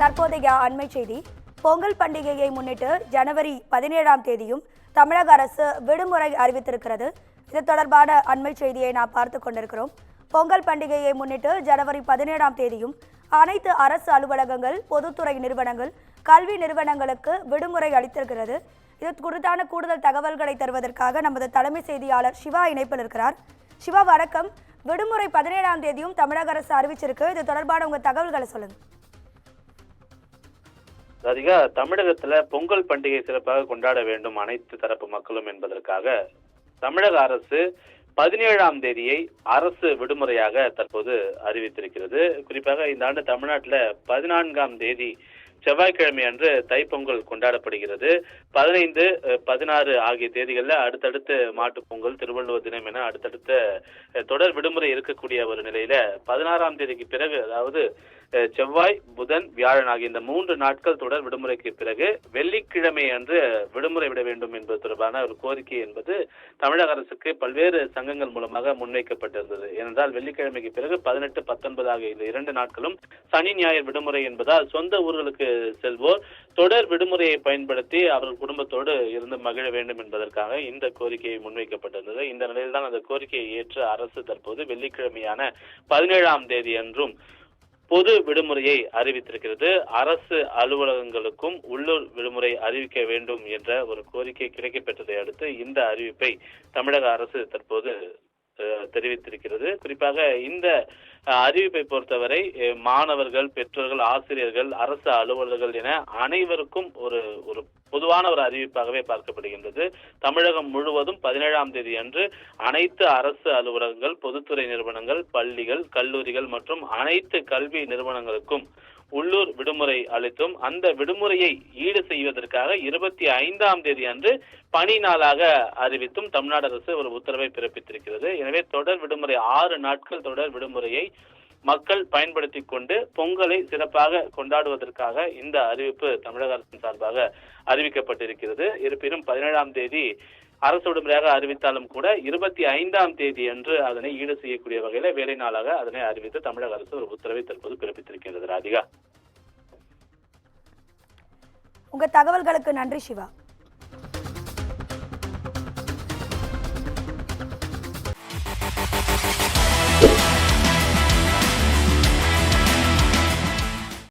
தற்போதைய அண்மை செய்தி. பொங்கல் பண்டிகையை முன்னிட்டு ஜனவரி பதினேழாம் தேதியும் தமிழக அரசு விடுமுறை அறிவித்திருக்கிறது. இது தொடர்பான அண்மை செய்தியை நாம் பார்த்து கொண்டிருக்கிறோம். பொங்கல் பண்டிகையை முன்னிட்டு ஜனவரி பதினேழாம் தேதியும் அனைத்து அரசு அலுவலகங்கள் பொதுத்துறை நிறுவனங்கள் கல்வி நிறுவனங்களுக்கு விடுமுறை அளித்திருக்கிறது. இது குறித்தான கூடுதல் தகவல்களை தருவதற்காக நமது தலைமை செய்தியாளர் சிவா இணைப்பில் இருக்கிறார். சிவா வணக்கம். விடுமுறை பதினேழாம் தேதியும் தமிழக அரசு அறிவிச்சிருக்கு. இது தொடர்பான உங்க தகவல்களை சொல்லுங்க. ராதிகா தமிழகத்துல பொங்கல் பண்டிகை சிறப்பாக கொண்டாட வேண்டும் அனைத்து தரப்பு மக்களும் என்பதற்காக தமிழக அரசு பதினேழாம் தேதியை அரசு விடுமுறையாக தற்போது அறிவித்திருக்கிறது. குறிப்பாக இந்த ஆண்டு தமிழ்நாட்டில் பதினான்காம் தேதி செவ்வாய்க்கிழமை அன்று தைப்பொங்கல் கொண்டாடப்படுகிறது. பதினைந்து பதினாறு ஆகிய தேதிகளில் அடுத்தடுத்து மாட்டுப் பொங்கல் திருவள்ளுவர் தினம் என அடுத்தடுத்த தொடர் விடுமுறை இருக்கக்கூடிய ஒரு நிலையில பதினாறாம் தேதிக்கு பிறகு அதாவது செவ்வாய் புதன் வியாழன் ஆகிய இந்த மூன்று நாட்கள் தொடர் விடுமுறைக்கு பிறகு வெள்ளிக்கிழமை அன்று விடுமுறை விட வேண்டும் என்பது தொடர்பான ஒரு கோரிக்கை என்பது தமிழக அரசுக்கு பல்வேறு சங்கங்கள் மூலமாக முன்வைக்கப்பட்டிருந்தது. ஏனென்றால் வெள்ளிக்கிழமைக்கு பிறகு பதினெட்டு பத்தொன்பது ஆகிய இந்த இரண்டு நாட்களும் சனி ஞாயிறு விடுமுறை என்பதால் சொந்த ஊர்களுக்கு செல்வோர் தொடர் விடுமுறையை பயன்படுத்தி அவர்கள் குடும்பத்தோடு இருந்து மகிழ வேண்டும் என்பதற்காக இந்த கோரிக்கை முன்வைக்கப்பட்டிருந்தது. இந்த நிலையில் தான் அந்த கோரிக்கையை ஏற்று அரசு தற்போது வெள்ளிக்கிழமையான பதினேழாம் தேதி அன்றும் பொது விடுமுறையை அறிவித்திருக்கிறது. அரசு அலுவலகங்களுக்கும் உள்ளூர் விடுமுறை அறிவிக்க வேண்டும் என்ற ஒரு கோரிக்கை கிடைக்கப்பெற்றதை அடுத்து இந்த அறிவிப்பை தமிழக அரசு தற்போது தெரிவித்திருக்கிறது. குறிப்பாக இந்த அறிவிப்பை பொறுத்தவரை மாணவர்கள் பெற்றோர்கள் ஆசிரியர்கள் அரசு அலுவலர்கள் என அனைவருக்கும் ஒரு ஒரு பொதுவான ஒரு அறிவிப்பாகவே பார்க்கப்படுகின்றது. தமிழகம் முழுவதும் பதினேழாம் தேதி அன்று அனைத்து அரசு அலுவலகங்கள் பொதுத்துறை நிறுவனங்கள் பள்ளிகள் கல்லூரிகள் மற்றும் அனைத்து கல்வி நிறுவனங்களுக்கும் உள்ளூர் விடுமுறை அளித்தும் அந்த விடுமுறையை ஈடு செய்வதற்காக இருபத்தி ஐந்தாம் தேதி அன்று பணி நாளாக அறிவித்தும் தமிழ்நாடு அரசு ஒரு உத்தரவை பிறப்பித்திருக்கிறது. எனவே தொடர் விடுமுறை ஆறு நாட்கள் தொடர் விடுமுறையை மக்கள் பயன்படுத்தி கொண்டு பொங்கலை சிறப்பாக கொண்டாடுவதற்காக இந்த அறிவிப்பு தமிழக அரசின் சார்பாக அறிவிக்கப்பட்டிருக்கிறது. இருப்பினும் பதினேழாம் தேதி அரசு விடுமுறையாக அறிவித்தாலும் கூட இருபத்தி ஐந்தாம் தேதி அன்று அதனை ஈடு செய்யக்கூடிய வகையில வேலை நாளாக அதனை அறிவித்து தமிழக அரசு ஒரு உத்தரவை தற்போது பிறப்பித்திருக்கிறது ராதிகா. உங்க தகவல்களுக்கு நன்றி சிவா.